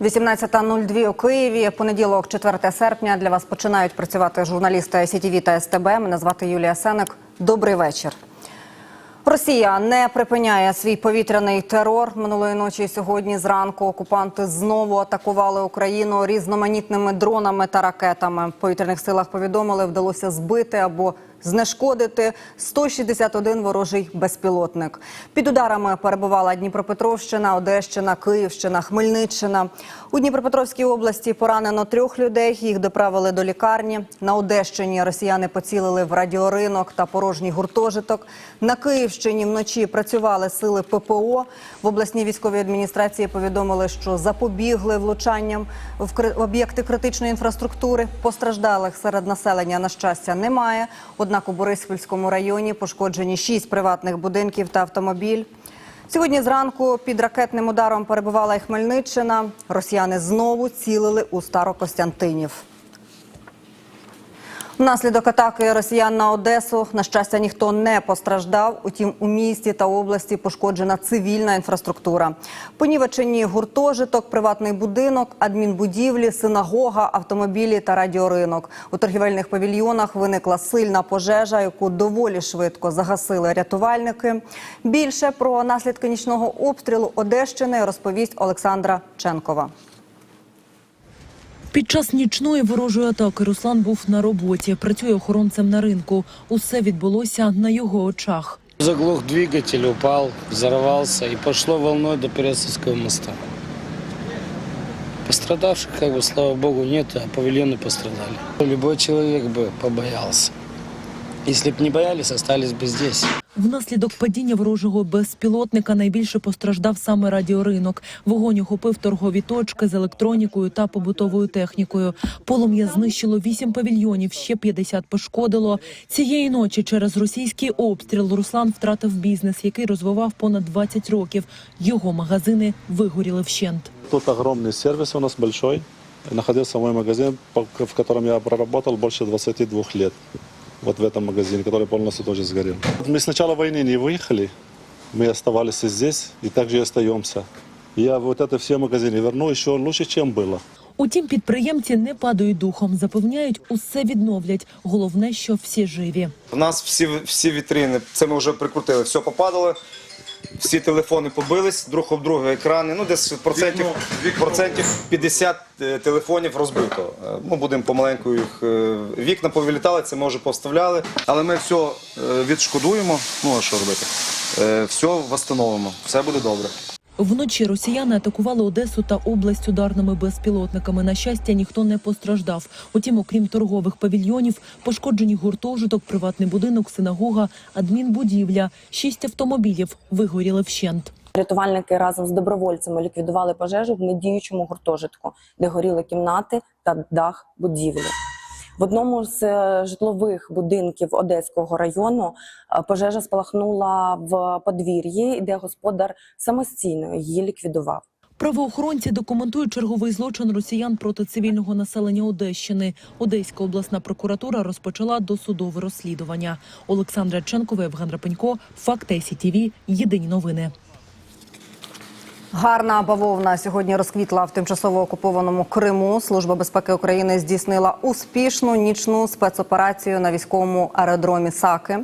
18.02 у Києві. Понеділок, 4 серпня. Для вас починають працювати журналісти СІТВ та СТБ. Мене звати Юлія Сеник. Добрий вечір. Росія не припиняє свій повітряний терор. Минулої ночі і сьогодні зранку окупанти знову атакували Україну різноманітними дронами та ракетами. В повітряних силах повідомили, вдалося збити або знешкодити 161 ворожий безпілотник. Під ударами перебувала Дніпропетровщина, Одещина, Київщина, Хмельниччина. У Дніпропетровській області поранено трьох людей. Їх доправили до лікарні. На Одещині росіяни поцілили в радіоринок та порожній гуртожиток. На Київщині вночі працювали сили ППО. В обласній військовій адміністрації повідомили, що запобігли влучанням в об'єкти критичної інфраструктури. Постраждалих серед населення на щастя немає. Однак у Бориспільському районі пошкоджені шість приватних будинків та автомобіль. Сьогодні зранку під ракетним ударом перебувала і Хмельниччина. Росіяни знову цілили у Старокостянтинів. Внаслідок атаки росіян на Одесу, на щастя, ніхто не постраждав. Утім, у місті та області пошкоджена цивільна інфраструктура. Понівечені гуртожиток, приватний будинок, адмінбудівлі, синагога, автомобілі та радіоринок. У торгівельних павільйонах виникла сильна пожежа, яку доволі швидко загасили рятувальники. Більше про наслідки нічного обстрілу Одещини розповість Олександра Ченкова. Під час нічної ворожої атаки Руслан був на роботі, працює охоронцем на ринку. Усе відбулося на його очах. Заглох двигатель, упал, взорвался и пошло волной до Переяславского моста. Пострадавших, как бы, слава богу, нет, а павильоны пострадали. Любой человек бы побоялся. Если бы не боялись, остались бы здесь. Внаслідок падіння ворожого безпілотника найбільше постраждав саме радіоринок. Вогонь охопив торгові точки з електронікою та побутовою технікою. Полум'я знищило вісім павільйонів, ще 50 пошкодило. Цієї ночі через російський обстріл Руслан втратив бізнес, який розвивав понад 20 років. Його магазини вигоріли вщент. Тут огромный сервис у нас большой. Находился мой магазин, по- в котором я проработал больше 22 лет. Вот в этом магазине, который полностью тоже сгорел. Мы с начала войны не выехали. Мы оставались и здесь, и также и остаемся. Я вот это все магазины верну еще лучше, чем было. Утім, підприємці не падають духом, запевняють, усе відновлять. Головне, що всі живі. У нас всі, всі вітрини, це ми вже прикрутили, все попадало, всі телефони побились, друг об друга екрани. Ну, десь процентів, процентів 50 е, телефонів розбито. Е, Ми будемо помаленьку їх е, вікна повилітали, це ми вже повставляли. Але ми все відшкодуємо. Ну а що робити? Все встановимо, все буде добре. Вночі росіяни атакували Одесу та область ударними безпілотниками. На щастя, ніхто не постраждав. Утім, окрім торгових павільйонів, пошкоджені гуртожиток, приватний будинок, синагога, адмінбудівля. Шість автомобілів вигоріли вщент. Рятувальники разом з добровольцями ліквідували пожежу в недіючому гуртожитку, де горіли кімнати та дах будівлі. В одному з е, житлових будинків Одеського району е, пожежа спалахнула в подвір'ї, де господар самостійно її ліквідував. Правоохоронці документують черговий злочин росіян проти цивільного населення Одещини. Одеська обласна прокуратура розпочала досудове розслідування. Олександра Ченкова, Євген Рапенько, Факти СІТІВІ. Єдині новини. Гарна бавовна сьогодні розквітла в тимчасово окупованому Криму. Служба безпеки України здійснила успішну нічну спецоперацію на військовому аеродромі Саки.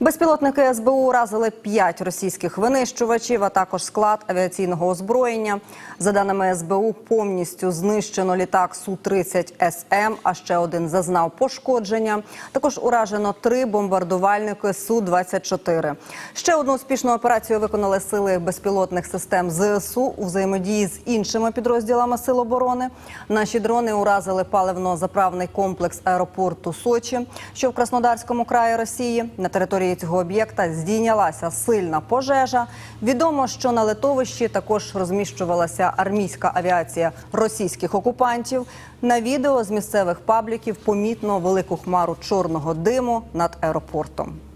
Безпілотники СБУ уразили п'ять російських винищувачів, а також склад авіаційного озброєння. За даними СБУ, повністю знищено літак су 30 СМ. А ще один зазнав пошкодження. Також уражено три бомбардувальники су 24 Ще одну успішну операцію виконали сили безпілотних систем ЗСУ у взаємодії з іншими підрозділами сил оборони. Наші дрони уразили паливно-заправний комплекс аеропорту Сочі, що в Краснодарському краї Росії. На території цього об'єкта здійнялася сильна пожежа. Відомо, що на литовищі також розміщувалася армійська авіація російських окупантів. На відео з місцевих пабліків помітно велику хмару чорного диму над аеропортом.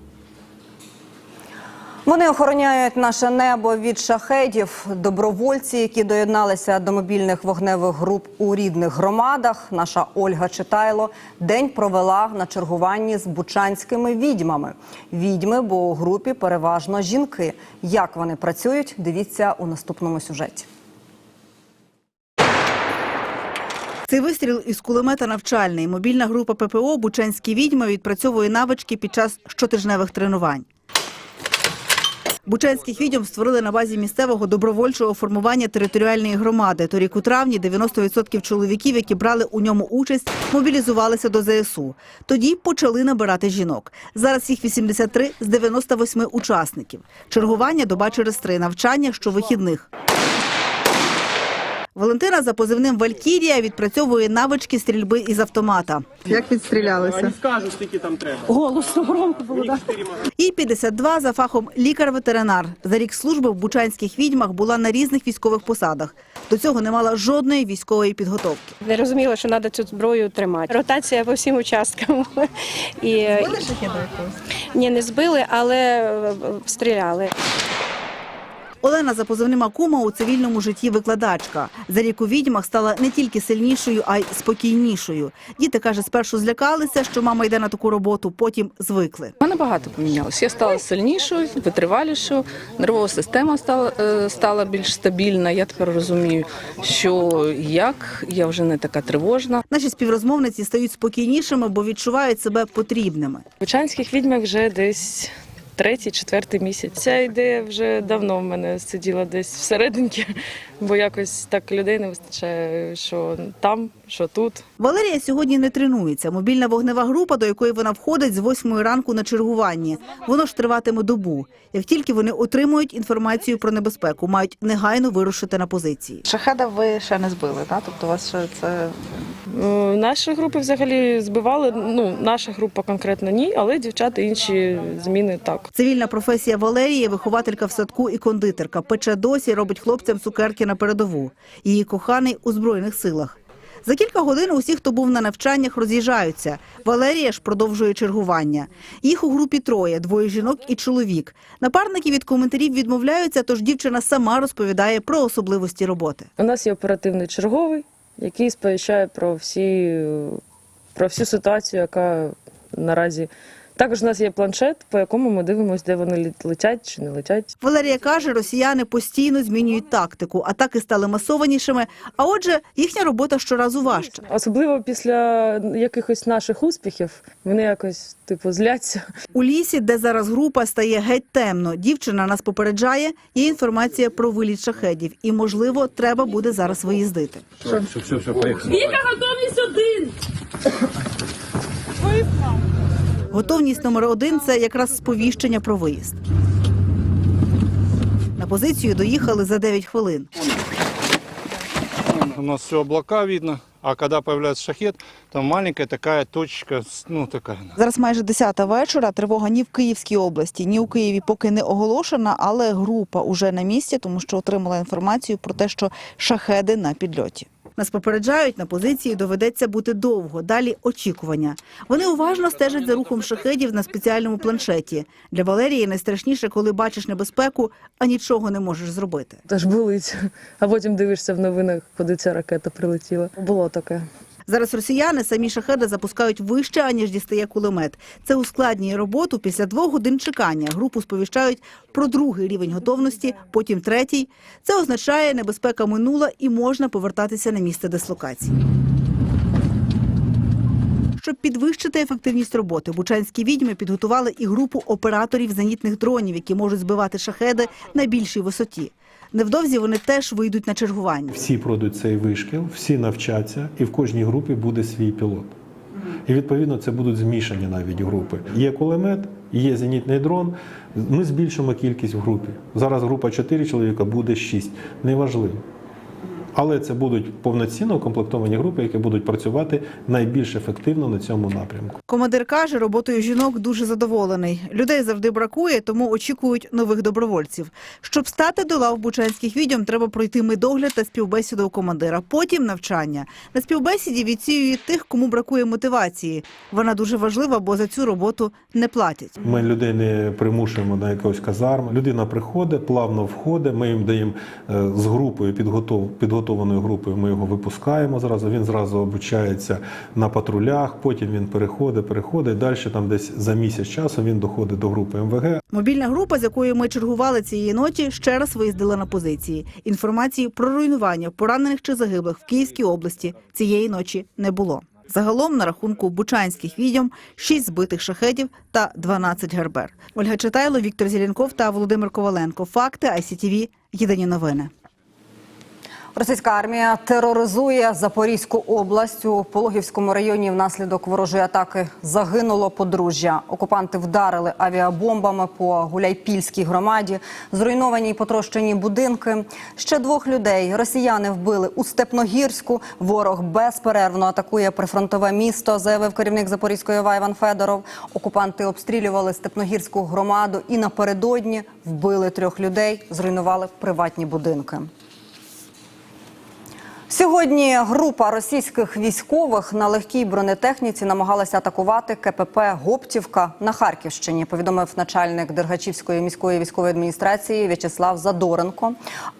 Вони охороняють наше небо від шахедів. Добровольці, які доєдналися до мобільних вогневих груп у рідних громадах. Наша Ольга Читайло день провела на чергуванні з бучанськими відьмами. Відьми, бо у групі переважно жінки. Як вони працюють, дивіться у наступному сюжеті. Цей вистріл із кулемета навчальний. Мобільна група ППО Бучанські відьми відпрацьовує навички під час щотижневих тренувань. Бучанських відьом створили на базі місцевого добровольчого формування територіальної громади. Торік у травні 90% чоловіків, які брали у ньому участь, мобілізувалися до ЗСУ. Тоді почали набирати жінок. Зараз їх 83 з 98 учасників. Чергування доба через три, навчання щовихідних. Валентина за позивним Валькірія відпрацьовує навички стрільби із автомата. Як відстрілялися? Голосно громко було, так? І 52 за фахом лікар-ветеринар. За рік служби в бучанських відьмах була на різних військових посадах. До цього не мала жодної військової підготовки. Не розуміла, що треба цю зброю тримати. Ротація по всім участкам. І... Ні, не збили, але е, стріляли. Олена за позивним Акума у цивільному житті викладачка. За рік у відьмах стала не тільки сильнішою, а й спокійнішою. Діти каже, спершу злякалися, що мама йде на таку роботу, потім звикли. У мене багато помінялося. Я стала сильнішою, витривалішою, нервова система стала, е, стала більш стабільна. Я тепер розумію, що як я вже не така тривожна. Наші співрозмовниці стають спокійнішими, бо відчувають себе потрібними. В Бучанських відьмах вже десь третій, четвертий місяць. Ця ідея вже давно в мене сиділа десь всередині, бо якось так людей не вистачає, що там, що тут. Валерія сьогодні не тренується. Мобільна вогнева група, до якої вона входить з 8 ранку на чергуванні. Воно ж триватиме добу. Як тільки вони отримують інформацію про небезпеку, мають негайно вирушити на позиції. Шахеда ви ще не збили, так? Тобто у вас ще це Е, Наші групи взагалі збивали. Ну, наша група конкретно ні, але дівчата інші зміни так. Цивільна професія Валерії – вихователька в садку і кондитерка. Пече досі, робить хлопцям цукерки на передову. Її коханий у Збройних силах. За кілька годин усі, хто був на навчаннях, роз'їжджаються. Валерія ж продовжує чергування. Їх у групі троє – двоє жінок і чоловік. Напарники від коментарів відмовляються, тож дівчина сама розповідає про особливості роботи. У нас є оперативний черговий, який сповіщає про всі про всю ситуацію, яка наразі. Також у нас є планшет, по якому ми дивимося, де вони летять чи не летять. Валерія каже, росіяни постійно змінюють тактику. Атаки стали масованішими, а отже, їхня робота щоразу важча. Особливо після якихось наших успіхів вони якось типу зляться. У лісі, де зараз група, стає геть темно. Дівчина нас попереджає, є інформація про виліт шахедів. І, можливо, треба буде зараз виїздити. Готовність номер один – це якраз сповіщення про виїзд. На позицію доїхали за 9 хвилин. У нас все облака видно, а когда появляется шахет, там маленькая такая точка, ну такая. зараз майже 10 вечора. Тривога ні в Київській області, ні у Києві поки не оголошена, але група уже на місці, тому що отримала інформацію про те, що шахеди на підльоті. Нас попереджають, на позиції доведеться бути довго. Далі очікування. Вони уважно стежать за рухом шахедів на спеціальному планшеті. Для Валерії найстрашніше, коли бачиш небезпеку, а нічого не можеш зробити. Тож болить. А потім дивишся в новинах, куди ця ракета прилетіла. Було таке. Зараз росіяни самі шахеди запускають вище, аніж дістає кулемет. Це ускладнює роботу. Після двох годин чекання групу сповіщають про другий рівень готовності, потім третій. Це означає, небезпека минула і можна повертатися на місце дислокації. Щоб підвищити ефективність роботи, бучанські відьми підготували і групу операторів зенітних дронів, які можуть збивати шахеди на більшій висоті. Невдовзі вони теж вийдуть на чергування. Всі пройдуть цей вишкіл, всі навчаться, і в кожній групі буде свій пілот. І відповідно це будуть змішані навіть групи. Є кулемет, є зенітний дрон. Ми збільшимо кількість в групі. Зараз група 4 чоловіка, буде 6. Неважливо. Але це будуть повноцінно укомплектовані групи, які будуть працювати найбільш ефективно на цьому напрямку. Командир каже, роботою жінок дуже задоволений. Людей завжди бракує, тому очікують нових добровольців. Щоб стати до лав бучанських відьом, треба пройти медогляд та співбесіду у командира. Потім навчання. На співбесіді відсіюють тих, кому бракує мотивації. Вона дуже важлива, бо за цю роботу не платять. Ми людей не примушуємо на якогось казарму. Людина приходить, плавно входить. Ми їм даємо е, з групою підготов, підготовку підготованою групою ми його випускаємо зразу. Він зразу обучається на патрулях. Потім він переходить, переходить. Далі там десь за місяць часу він доходить до групи МВГ. Мобільна група, з якою ми чергували цієї ночі, ще раз виїздила на позиції. Інформації про руйнування поранених чи загиблих в Київській області цієї ночі не було. Загалом на рахунку бучанських відьом 6 збитих шахедів та 12 гербер. Ольга Читайло, Віктор Зеленков та Володимир Коваленко. Факти ICTV. Єдині новини. Російська армія тероризує Запорізьку область у Пологівському районі. Внаслідок ворожої атаки загинуло подружжя. Окупанти вдарили авіабомбами по Гуляйпільській громаді. Зруйновані й потрощені будинки. Ще двох людей росіяни вбили у Степногірську. Ворог безперервно атакує прифронтове місто. Заявив керівник Запорізької ОВА Іван Федоров. Окупанти обстрілювали Степногірську громаду і напередодні вбили трьох людей, зруйнували приватні будинки. Сьогодні група російських військових на легкій бронетехніці намагалася атакувати КПП Гоптівка на Харківщині. Повідомив начальник Дергачівської міської військової адміністрації В'ячеслав Задоренко.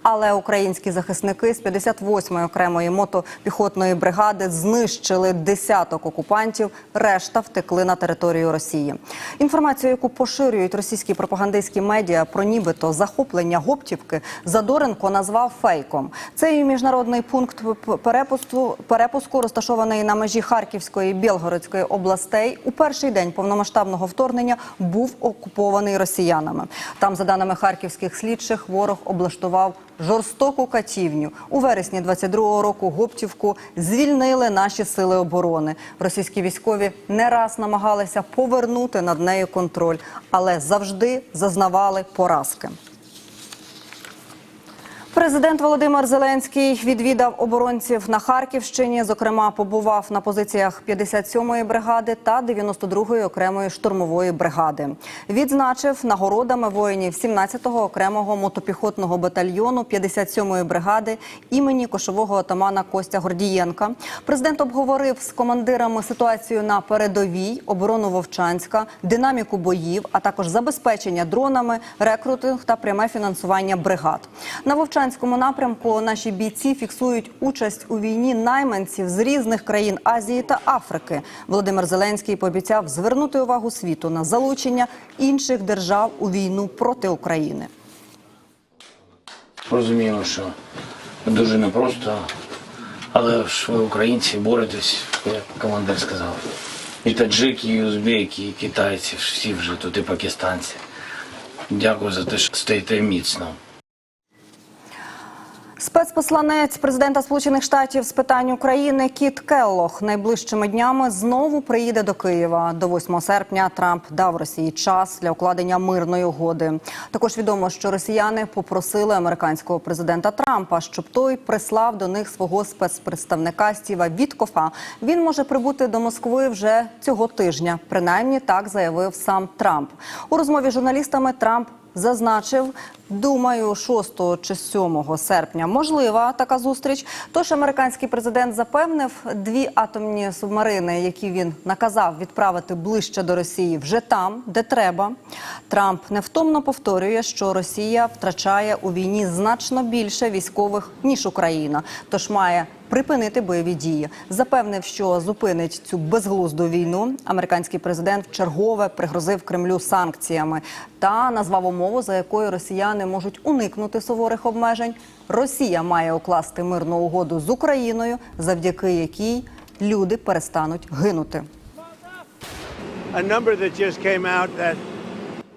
Але українські захисники з 58-ї окремої мотопіхотної бригади знищили десяток окупантів. Решта втекли на територію Росії. Інформацію, яку поширюють російські пропагандистські медіа про нібито захоплення Гоптівки, Задоренко назвав фейком. Цей міжнародний пункт п- перепусту перепуску розташований на межі Харківської і Білгородської областей. У перший день повномасштабного вторгнення був окупований росіянами. Там, за даними харківських слідчих, ворог облаштував жорстоку катівню. У вересні 22-го року Гоптівку звільнили наші сили оборони. Російські військові не раз намагалися повернути над нею контроль, але завжди зазнавали поразки. Президент Володимир Зеленський відвідав оборонців на Харківщині. Зокрема, побував на позиціях 57-ї бригади та 92-ї окремої штурмової бригади. Відзначив нагородами воїнів 17-го окремого мотопіхотного батальйону 57-ї бригади імені кошового отамана Костя Гордієнка. Президент обговорив з командирами ситуацію на передовій, оборону Вовчанська, динаміку боїв, а також забезпечення дронами, рекрутинг та пряме фінансування бригад. На Вовчанському напрямку наші бійці фіксують участь у війні найманців з різних країн Азії та Африки. Володимир Зеленський пообіцяв звернути увагу світу на залучення інших держав у війну проти України. Розуміємо, що дуже непросто, але ж ви українці боретесь, як командир сказав. І таджики, і узбеки, і китайці, всі вже тут, і пакистанці. Дякую за те, що стоїте міцно. Спецпосланець президента Сполучених Штатів з питань України Кіт Келлох найближчими днями знову приїде до Києва. До 8 серпня Трамп дав Росії час для укладення мирної угоди. Також відомо, що росіяни попросили американського президента Трампа, щоб той прислав до них свого спецпредставника Стіва Віткофа. Він може прибути до Москви вже цього тижня. Принаймні так заявив сам Трамп. У розмові з журналістами Трамп зазначив, думаю, 6 чи 7 серпня можлива така зустріч. Тож американський президент запевнив, дві атомні субмарини, які він наказав відправити ближче до Росії, вже там, де треба. Трамп невтомно повторює, що Росія втрачає у війні значно більше військових ніж Україна, тож має припинити бойові дії. Запевнив, що зупинить цю безглузду війну. Американський президент вчергове пригрозив Кремлю санкціями та назвав умову, за якою росіяни можуть уникнути суворих обмежень. Росія має укласти мирну угоду з Україною, завдяки якій люди перестануть гинути.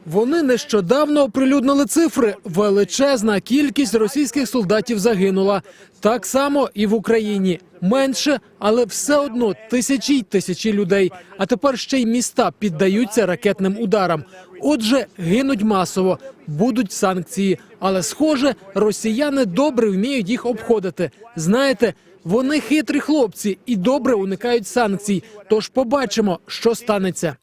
Вони нещодавно оприлюднили цифри. Величезна кількість російських солдатів загинула. Так само і в Україні. Менше, але все одно тисячі й тисячі людей. А тепер ще й міста піддаються ракетним ударам. Отже, гинуть масово, будуть санкції. Але, схоже, росіяни добре вміють їх обходити. Знаєте, вони хитрі хлопці і добре уникають санкцій. Тож побачимо, що станеться.